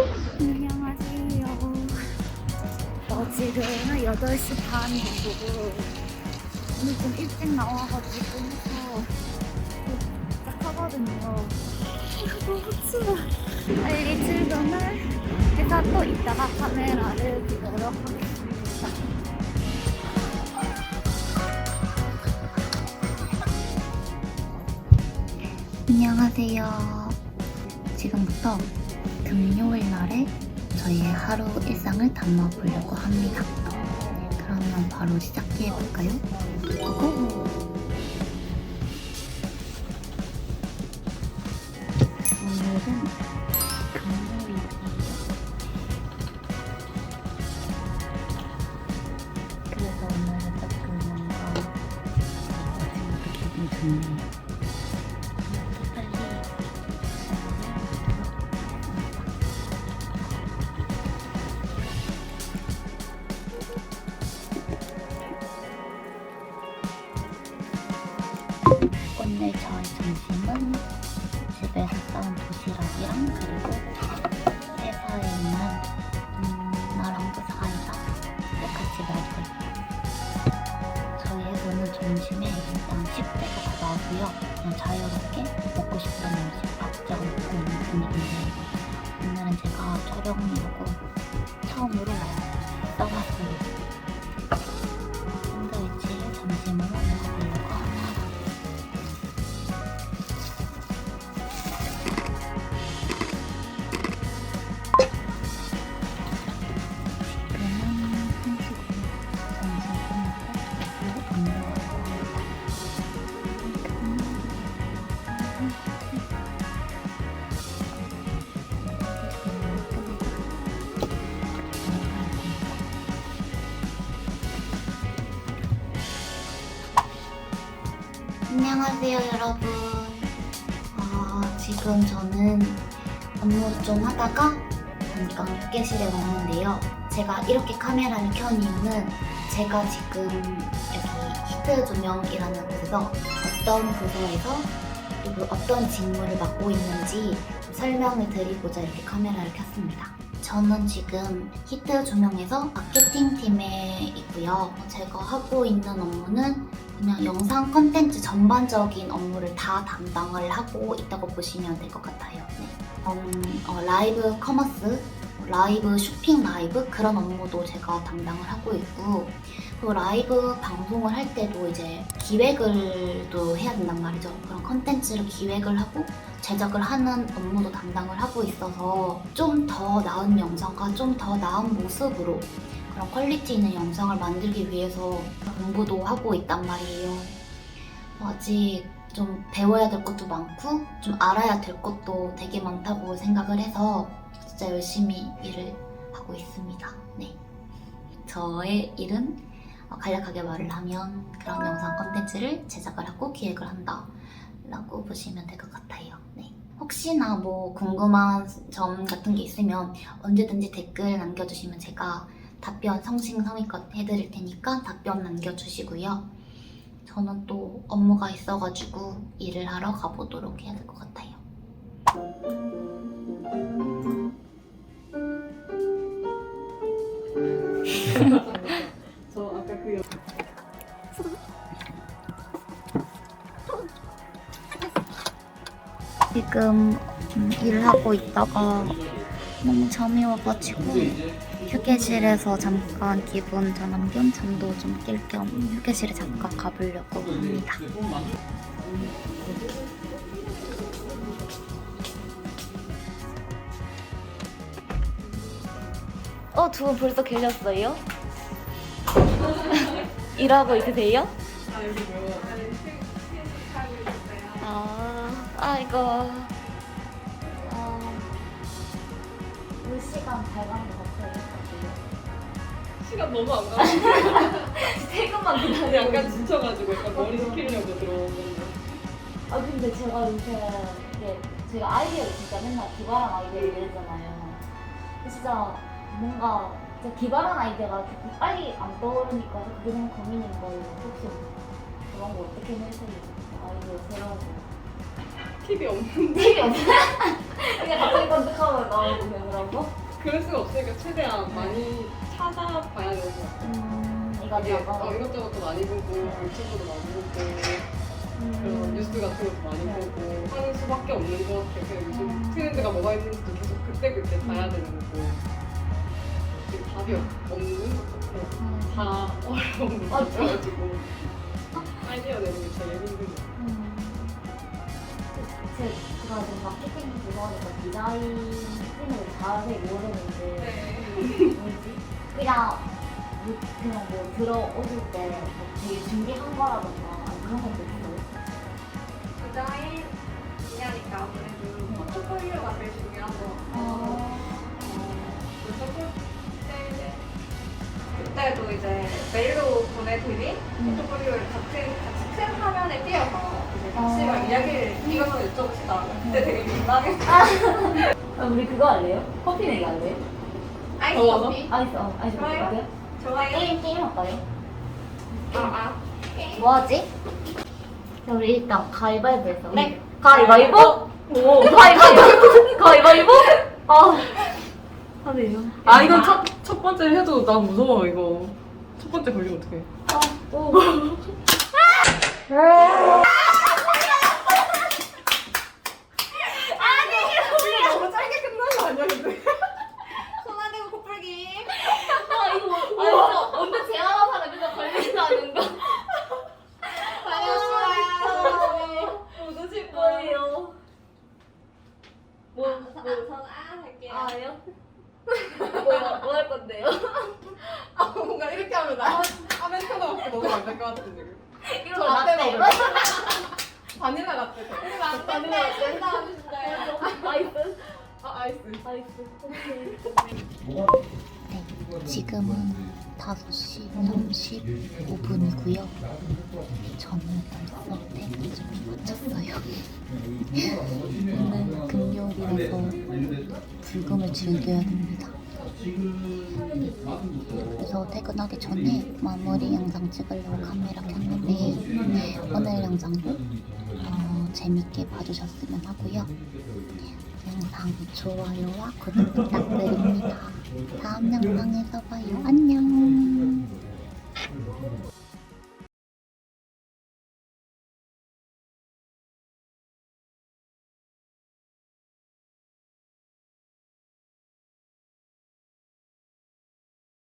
안녕하세요. 어, 지금 8시 반 정도. 오늘 좀 일찍 나와가지고 해서 깜짝하거든요. 너무 추워. 빨리 출근을 해서 또 이따가 카메라를 하겠습니다. 안녕하세요. 지금부터 금요일 날에 저희의 하루 일상을 담아보려고 합니다. 그러면 바로 시작해볼까요? 고! 오늘은 오늘 저의 점심은 집에서 싸온 도시락이랑 그리고 회사에 있는 음, 나랑도 사이다 같이 먹을 저희 회사는 점심에 일단 10대가 나오고요. 그냥 자유롭게 먹고 싶은 음식 각자 먹고 있는 분위기인데 오늘은 제가 촬영이라고 처음으로 안녕하세요 여러분 어, 지금 저는 업무 좀 하다가 잠깐 휴게실에 왔는데요. 제가 이렇게 카메라를 켠 이유는 제가 지금 여기 히트 조명이라는 곳에서 어떤 부서에서 어떤 직무를 맡고 있는지 좀 설명을 드리고자 이렇게 카메라를 켰습니다. 저는 지금 히트 조명에서 마케팅 팀에 있고요. 제가 하고 있는 업무는 그냥 영상 컨텐츠 전반적인 업무를 다 담당을 하고 있다고 보시면 될 것 같아요. 네. 음, 어, 라이브 커머스, 라이브 쇼핑 라이브 그런 업무도 제가 담당을 하고 있고 그 라이브 방송을 할 때도 이제 기획을 또 해야 된단 말이죠. 그런 컨텐츠를 기획을 하고 제작을 하는 업무도 담당을 하고 있어서 좀 더 나은 영상과 좀 더 나은 모습으로 그런 퀄리티 있는 영상을 만들기 위해서 공부도 하고 있단 말이에요. 아직 좀 배워야 될 것도 많고 좀 알아야 될 것도 되게 많다고 생각을 해서 진짜 열심히 일을 하고 있습니다. 네. 저의 일은 어, 간략하게 말을 하면 그런 영상 컨텐츠를 제작을 하고 기획을 한다. 라고 보시면 될 것 같아요. 네. 혹시나 뭐 궁금한 점 같은 게 있으면 언제든지 댓글 남겨주시면 제가 답변 성심성의껏 해드릴 테니까 답변 남겨주시고요. 저는 또 업무가 있어가지고 일을 하러 가보도록 해야 될 것 같아요. 저 아까 그 여... 지금 음, 일을 하고 있다가 너무 잠이 와가지고 휴게실에서 잠깐 기분 전환 겸 잠도 좀 깰 겸 휴게실에 잠깐 가보려고 합니다. 어, 두 분 벌써 계셨어요? 일하고 있으세요? 아뭐 아, 아 이거 어, 몇 시간 발광 것 같아요. 시간 너무 안 가. 세금만 근데 기다려. 약간 지쳐가지고 약간 머리 식히려고 들어온 건데. 아 근데 제가 요새 제가 아이디어를 진짜 맨날 기발한 아이디어를 내잖아요. 진짜 뭔가 진짜 기발한 아이디어가 이렇게 빨리 안 떠오르니까 그게 너무 고민인 거예요. 혹시 그런 거 어떻게 내세요? 아이디어 새로운 거. 팁이 없는데. 팁이 없어요? 그냥 갑자기 선택하면 나오고 되더라고. 그럴 수가 없으니까 최대한 많이 찾아봐야 되는 것 같아요. 음, 이게 어, 이것저것. 이것저것도 많이 보고 유튜브도 많이 보고 그런 뉴스 같은 것도 많이 보고 하는 수밖에 없는 것 같아요. 그냥 요즘 트렌드가 뭐가 있는지도 계속 그때그때 봐야 되는 거고 답이 없- 없는 것 같아요. 음. 다 어려운 맞아. 거가지고 아이디어 내는 게 제일 힘든 것 같아요. 음. 제, 제가 지금 마케팅 그거니까 디자인을 자세히 모르는데 네. 뭐지? 그냥 뭐- 그냥 뭐 들어오실 때뭐 되게 준비한 거라던가 그런 것도 있어요? 디자인 분야니까 아무래도 포트폴리오가 제일 중요한 거 어. 그래 그때도 이제 메일로 보내드린 음. 포트폴리오를 같은 같이 큰 화면에 띄어서 이제 같이 어. 막 이야기를 이거서 여쭤봅시다. 그때 되게 민망했어. 그럼 우리 그거 할래요? 커피 내기 할래요? 아이스 더워서? 커피. 아이스, 어, 아이스 좋아요. 할게요? 좋아요. 게임, 게임 할까요? 아, 아. 뭐 하지? 우리 일단 가위바위보에서 네. 가위바위보? 오 가위바위보? 가위바위보? 아 하네요. 아 이건 첫, 첫 번째 해도 난 무서워 이거. 첫 번째 걸리면 어떡해. 아, 오. 너무 짧게 끝난 거 아니야 근데 손안 대고 코풀기. 아 이거 뭐 이거 언제 제안한 사람 맨날 걸린다는 거 다녀오시고요. 누구실 거예요? 뭐, 뭐, 저는 아 할게요. 아요? 뭐야 뭐 할 건데요? 아 뭔가 이렇게 하면 나 아메리카노밖에 먹으면 안될 것 같아 지금 이거 저 라떼 먹을 라떼. 바닐라 라떼. 된다. 된다 하시나요? 아이스. 아 아이스. 아이스. 오케이 네, 지금은 5시 35분이고요. 저는 퇴근 준비 마쳤어요. 오늘 금요일이라서 불금을 즐겨야 됩니다. 그래서 퇴근하기 전에 마무리 영상 찍으려고 카메라 켰는데 오늘 영상도 어, 재밌게 봐주셨으면 하고요. 영상 좋아요와 구독 부탁드립니다. 다음 영상에서 봐요. 안녕.